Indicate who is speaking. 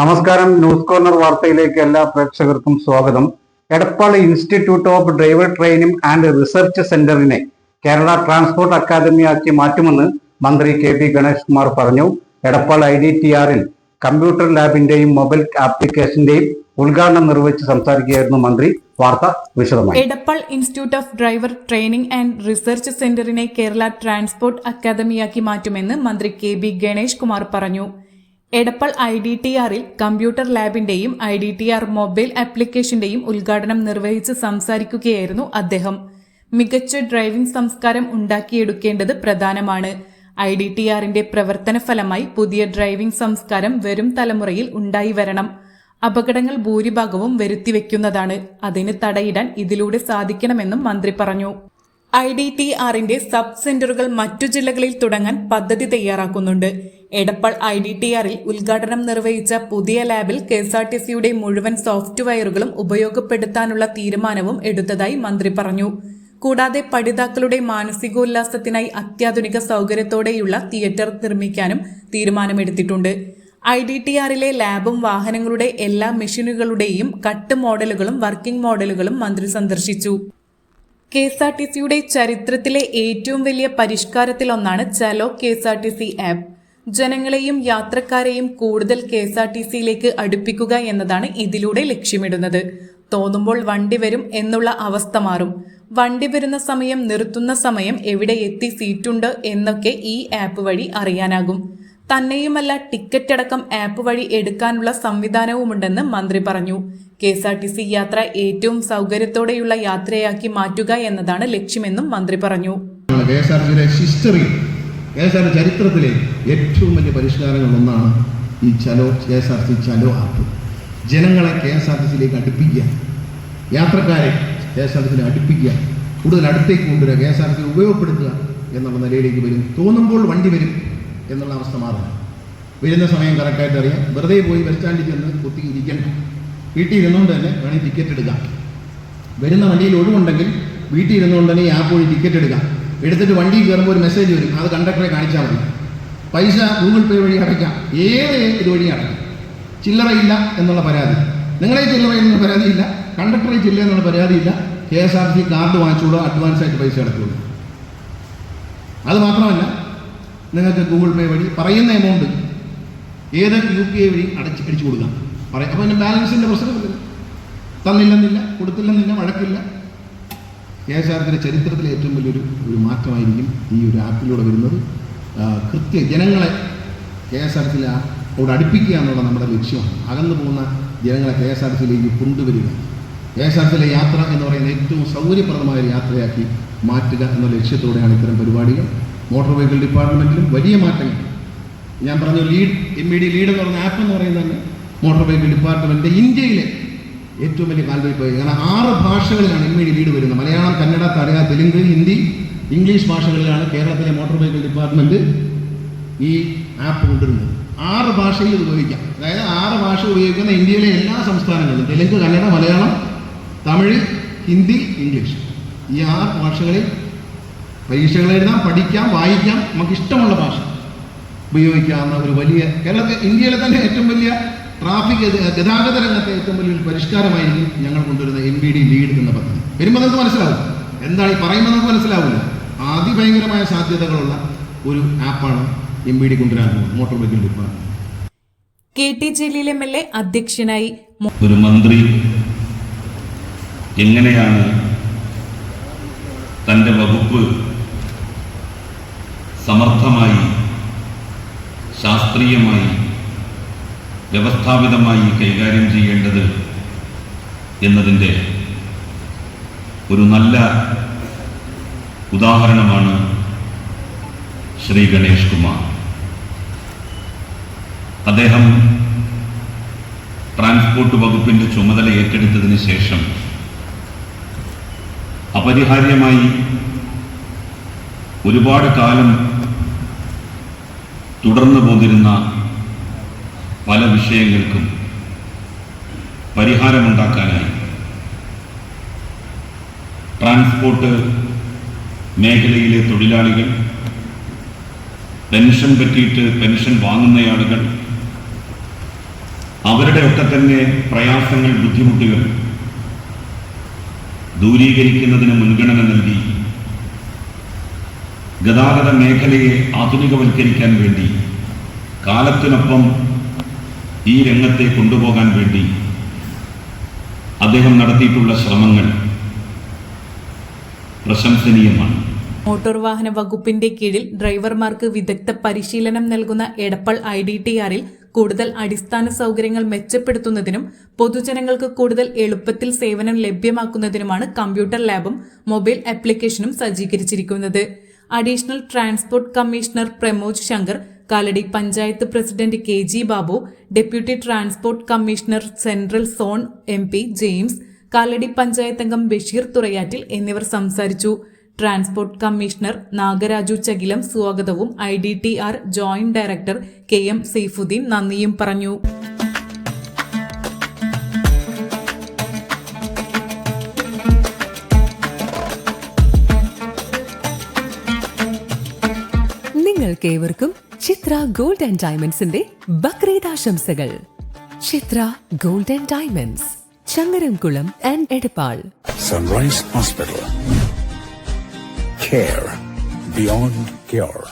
Speaker 1: നമസ്കാരം. News corner വാർത്തയിലേക്ക് എല്ലാ പ്രേക്ഷകർക്കും സ്വാഗതം. Edappadi institute of driver training and research സെന്ററിനെ Kerala transport അക്കാദമിയാക്കി മാറ്റുമെന്ന് മന്ത്രി കെ പി ഗണേഷ് കുമാർ പറഞ്ഞു. എടപ്പാൾ ഐ ഡി ടി ആറിൽ കമ്പ്യൂട്ടർ ലാബിന്റെയും മൊബൈൽ ആപ്ലിക്കേഷന്റെയും ഉദ്ഘാടനം നിർവഹിച്ച് സംസാരിക്കുകയായിരുന്നു മന്ത്രി. വാർത്ത വിശദമായി.
Speaker 2: Edappal institute of driver training and research സെന്ററിനെ Kerala transport അക്കാദമിയാക്കി മാറ്റുമെന്ന് മന്ത്രി കെ ബി ഗണേഷ് കുമാർ പറഞ്ഞു. എടപ്പാൾ ഐ ഡി ടി ആറിൽ computer ലാബിന്റെയും I D T R mobile ആപ്ലിക്കേഷന്റെയും ഉദ്ഘാടനം നിർവഹിച്ച് സംസാരിക്കുകയായിരുന്നു അദ്ദേഹം. മികച്ച ഡ്രൈവിംഗ് സംസ്കാരം ഉണ്ടാക്കിയെടുക്കേണ്ടത് പ്രധാനമാണ്. ഐ ഡി ടി ആറിന്റെ പ്രവർത്തന ഫലമായി പുതിയ ഡ്രൈവിംഗ് സംസ്കാരം വരും തലമുറയിൽ ഉണ്ടായി വരണം. അപകടങ്ങൾ ഭൂരിഭാഗവും വരുത്തിവെക്കുന്നതാണ്. അതിന് തടയിടാൻ ഇതിലൂടെ സാധിക്കണമെന്നും മന്ത്രി പറഞ്ഞു. ഐ ഡി ടി ആറിന്റെ സബ് സെന്ററുകൾ മറ്റു ജില്ലകളിൽ തുടങ്ങാൻ പദ്ധതി തയ്യാറാക്കുന്നുണ്ട്. എടപ്പാൾ ഐ ഡി ടി ആറിൽ ഉദ്ഘാടനം നിർവഹിച്ച പുതിയ ലാബിൽ കെ എസ് ആർ ടി സിയുടെ മുഴുവൻ സോഫ്റ്റ്വെയറുകളും ഉപയോഗപ്പെടുത്താനുള്ള തീരുമാനവും എടുത്തതായി മന്ത്രി പറഞ്ഞു. കൂടാതെ പഠിതാക്കളുടെ മാനസികോല്ലാസത്തിനായി അത്യാധുനിക സൗകര്യത്തോടെയുള്ള തിയേറ്റർ നിർമ്മിക്കാനും തീരുമാനമെടുത്തിട്ടുണ്ട്. ഐ ഡി ടി ആറിലെ ലാബും വാഹനങ്ങളുടെ എല്ലാ മെഷീനുകളുടെയും കട്ട് മോഡലുകളും വർക്കിംഗ് മോഡലുകളും മന്ത്രി സന്ദർശിച്ചു. കെ എസ് ആർ ടി സിയുടെ ചരിത്രത്തിലെ ഏറ്റവും വലിയ പരിഷ്കാരത്തിലൊന്നാണ് Chalo K S R T C app. ജനങ്ങളെയും യാത്രക്കാരെയും കൂടുതൽ കെ എസ് ആർ ടി സിയിലേക്ക് അടുപ്പിക്കുക എന്നതാണ് ഇതിലൂടെ ലക്ഷ്യമിടുന്നത്. തോന്നുമ്പോൾ വണ്ടി വരും എന്നുള്ള അവസ്ഥ മാറും. വണ്ടി വരുന്ന സമയം നിർത്തുന്ന സമയം എവിടെ എത്തി സീറ്റുണ്ട് എന്നൊക്കെ ഈ ആപ്പ് വഴി അറിയാനാകും. തന്നെയുമല്ല ടിക്കറ്റ് അടക്കം ആപ്പ് വഴി എടുക്കാനുള്ള സംവിധാനവുമുണ്ടെന്ന് മന്ത്രി പറഞ്ഞു. K S R T C യാത്ര ഏറ്റവും സൗകര്യത്തോടെയുള്ള യാത്രയാക്കി മാറ്റുക എന്നതാണ് ലക്ഷ്യമെന്നും മന്ത്രി പറഞ്ഞു.
Speaker 3: കെ ചരിത്രത്തിലെ ഏറ്റവും വലിയ പരിഷ്കാരങ്ങളിൽ ഒന്നാണ് ഈ Chalo K S R C Chalo app. ജനങ്ങളെ കെ എസ് ആർ ടി സിയിലേക്ക് അടുപ്പിക്കുക. യാത്രക്കാരെ കെ എസ് ആർ ടി സിയിലേക്ക് അടുപ്പിക്കുക. കൂടുതൽ അടുത്തേക്ക് കൊണ്ടുവരിക കെ എസ് ആർ ടി ഉപയോഗപ്പെടുത്തുക എന്നുള്ള നിലയിലേക്ക് വരും. തോന്നുമ്പോൾ വണ്ടി വരും എന്നുള്ള അവസ്ഥ മാറണം വരുന്ന സമയം കറക്റ്റായിട്ട് അറിയാം. വെറുതെ പോയി ബസ് സ്റ്റാൻഡിൽ ചെന്ന് കുത്തി ഇരിക്കണം വീട്ടിൽ ഇരുന്നുകൊണ്ട് തന്നെ വേണമെങ്കിൽ ടിക്കറ്റ് എടുക്കാം. വരുന്ന വണ്ടിയിൽ ഒഴിവുണ്ടെങ്കിൽ വീട്ടിൽ ഇരുന്നുകൊണ്ട് തന്നെ ഈ ആപ്പ് വഴി ടിക്കറ്റ് എടുക്കാം. എടുത്തിട്ട് വണ്ടി കയറുമ്പോൾ ഒരു മെസ്സേജ് വരും. അത് കണ്ടക്ടറെ കാണിച്ചാൽ മതി. പൈസ ഗൂഗിൾ പേ വഴി അടയ്ക്കാം. ഏത് ഇത് വഴി അടയ്ക്കാം. ചില്ലറയില്ല എന്നുള്ള പരാതി. നിങ്ങളെ ചില്ലറ എന്നുള്ള പരാതിയില്ല കണ്ടക്ടറെ ചില്ല എന്നുള്ള പരാതിയില്ല K S R C card വാങ്ങിച്ചോളൂ അഡ്വാൻസ് ആയിട്ട് പൈസ അടക്കുള്ളൂ അത് മാത്രമല്ല നിങ്ങൾക്ക് ഗൂഗിൾ പേ വഴി പറയുന്ന എമൗണ്ട് ഏത് യു പി ഐ വഴി അടച്ച് അടിച്ചു കൊടുക്കാം. പറയാം അപ്പോൾ പിന്നെ ബാലൻസിന്റെ പ്രശ്നമില്ല തന്നില്ലെന്നില്ല കൊടുത്തില്ലെന്നില്ല വഴക്കില്ല. കെ എസ് ആർ ചരിത്രത്തിലെ ഏറ്റവും വലിയൊരു ഒരു മാറ്റമായിരിക്കും ഈ ഒരു ആപ്പിലൂടെ വരുന്നത്. കൃത്യ ജനങ്ങളെ കെ എസ് ആർ ടിയിലോട് അടുപ്പിക്കുക എന്നുള്ള നമ്മുടെ ലക്ഷ്യമാണ് അകന്നു പോകുന്ന ജനങ്ങളെ കെ എസ് ആർ ടിയിലേക്ക് കൊണ്ടുവരിക. കെ എസ് ആർ ടിയിലെ യാത്ര എന്ന് പറയുന്ന ഏറ്റവും സൗകര്യപ്രദമായ യാത്രയാക്കി മാറ്റുക എന്ന ലക്ഷ്യത്തോടെയാണ് ഇത്തരം പരിപാടികൾ. മോട്ടോർ വെഹിക്കിൾ ഡിപ്പാർട്ട്മെന്റിലും വലിയ മാറ്റങ്ങൾ. ഞാൻ പറഞ്ഞ lead M E D lead എന്ന് പറയുന്ന ആപ്പ് എന്ന് പറയുന്നത് മോട്ടോർ വെഹിക്കിൾ ഡിപ്പാർട്ട്മെന്റ് ഇന്ത്യയിലെ ഏറ്റവും വലിയ കാൽവയ്പ് കാരണം ആറ് ഭാഷകളിലാണ് എം വീട് വരുന്നത്. മലയാളം കന്നഡ തമിഴ് തെലുങ്ക് ഹിന്ദി ഇംഗ്ലീഷ് ഭാഷകളിലാണ് കേരളത്തിലെ മോട്ടോർ വെഹിക്കിൾ ഡിപ്പാർട്ട്മെന്റ് ഈ ആപ്പ് കൊണ്ടുവരുന്നത്. ആറ് ഭാഷയിൽ ഉപയോഗിക്കാം. അതായത് ആറ് ഭാഷ ഉപയോഗിക്കുന്ന ഇന്ത്യയിലെ എല്ലാ സംസ്ഥാനങ്ങളിലും തെലുങ്ക് കന്നഡ മലയാളം തമിഴ് ഹിന്ദി ഇംഗ്ലീഷ്. ഈ ആറ് ഭാഷകളിൽ പരീക്ഷകൾ എഴുതാം പഠിക്കാം വായിക്കാം. നമുക്ക് ഇഷ്ടമുള്ള ഭാഷ ഉപയോഗിക്കാവുന്ന ഒരു വലിയ കേരളത്തിൽ ഇന്ത്യയിലെ തന്നെ ഏറ്റവും വലിയ ട്രാഫിക് ഗതാഗത രംഗത്തെ ഏറ്റവും വലിയൊരു പരിഷ്കാരമായിരിക്കും ഞങ്ങൾ കൊണ്ടുവരുന്ന എം ബി ഡി ലീഡ് എന്ന പദ്ധതി. വരുമ്പോൾ നമുക്ക് മനസ്സിലാവും? എന്താണ് ഈ പറയുമ്പോൾ നമുക്ക് മനസ്സിലാവില്ല. അതിഭയങ്കരമായ സാധ്യതകളുള്ള ഒരു ആപ്പാണ് എം ബി ഡി കൊണ്ടുവരാൻ motor vehicle department
Speaker 2: K T Jaleel M L A അധ്യക്ഷനായി
Speaker 4: ഒരു മന്ത്രി എങ്ങനെയാണ് തന്റെ വകുപ്പ് സമർത്ഥമായി ശാസ്ത്രീയമായി വ്യവസ്ഥാപിതമായി കൈകാര്യം ചെയ്യേണ്ടത് എന്നതിന്റെ ഒരു നല്ല ഉദാഹരണമാണ് ശ്രീ ഗണേഷ് കുമാർ. അദ്ദേഹം ട്രാൻസ്പോർട്ട് വകുപ്പിന്റെ ചുമതല ഏറ്റെടുത്തതിന് ശേഷം അപരിഹാര്യമായി ഒരുപാട് കാലം തുടർന്നു പോന്നിരുന്ന പല വിഷയങ്ങൾക്കും പരിഹാരമുണ്ടാക്കാനായി. ട്രാൻസ്പോർട്ട് മേഖലയിലെ തൊഴിലാളികൾ പെൻഷൻ പറ്റിയിട്ട് പെൻഷൻ വാങ്ങുന്നയാളുകൾ അവരുടെയൊക്കെ തന്നെ പ്രയാസങ്ങൾ ബുദ്ധിമുട്ടുകൾ ദൂരീകരിക്കുന്നതിന് മുൻഗണന നൽകി ഗതാഗത മേഖലയെ ആധുനികവൽക്കരിക്കാൻ വേണ്ടി കാലത്തിനൊപ്പം ഈ രംഗത്തെ കൊണ്ടുപോകാൻ വേണ്ടി അദ്ദേഹം നടത്തിയിട്ടുള്ള ശ്രമങ്ങൾ പ്രശംസനീയമാണ്.
Speaker 2: മോട്ടോർ വാഹന വകുപ്പിന്റെ കീഴിൽ ഡ്രൈവർമാർക്ക് വിദഗ്ധ പരിശീലനം നൽകുന്ന എടപ്പൾ ഐ ഡി ടി ആറിൽ കൂടുതൽ അടിസ്ഥാന സൗകര്യങ്ങൾ മെച്ചപ്പെടുത്തുന്നതിനും പൊതുജനങ്ങൾക്ക് കൂടുതൽ എളുപ്പത്തിൽ സേവനം ലഭ്യമാക്കുന്നതിനുമാണ് കമ്പ്യൂട്ടർ ലാബും മൊബൈൽ ആപ്ലിക്കേഷനും സജ്ജീകരിച്ചിരിക്കുന്നത്. Additional transport commissioner Pramoj Shankar Kalady panchayat president K G Babu deputy transport commissioner central zone M P James Kalady panchayat അംഗം ബഷീർ തുറയാറ്റിൽ എന്നിവർ സംസാരിച്ചു. ട്രാൻസ്പോർട്ട് കമ്മീഷണർ നാഗരാജു ചകിലം സ്വാഗതവും I D T R joint director K M Saifuddeen നന്ദിയും പറഞ്ഞു.
Speaker 5: നിങ്ങൾക്കേവർക്കും Chithra gold and ഡയമണ്ട്സിന്റെ ബക്രീദ് ആശംസകൾ Chithra gold and diamonds Changaramkulam and Edappal.
Speaker 6: Sunrise hospital care beyond cure.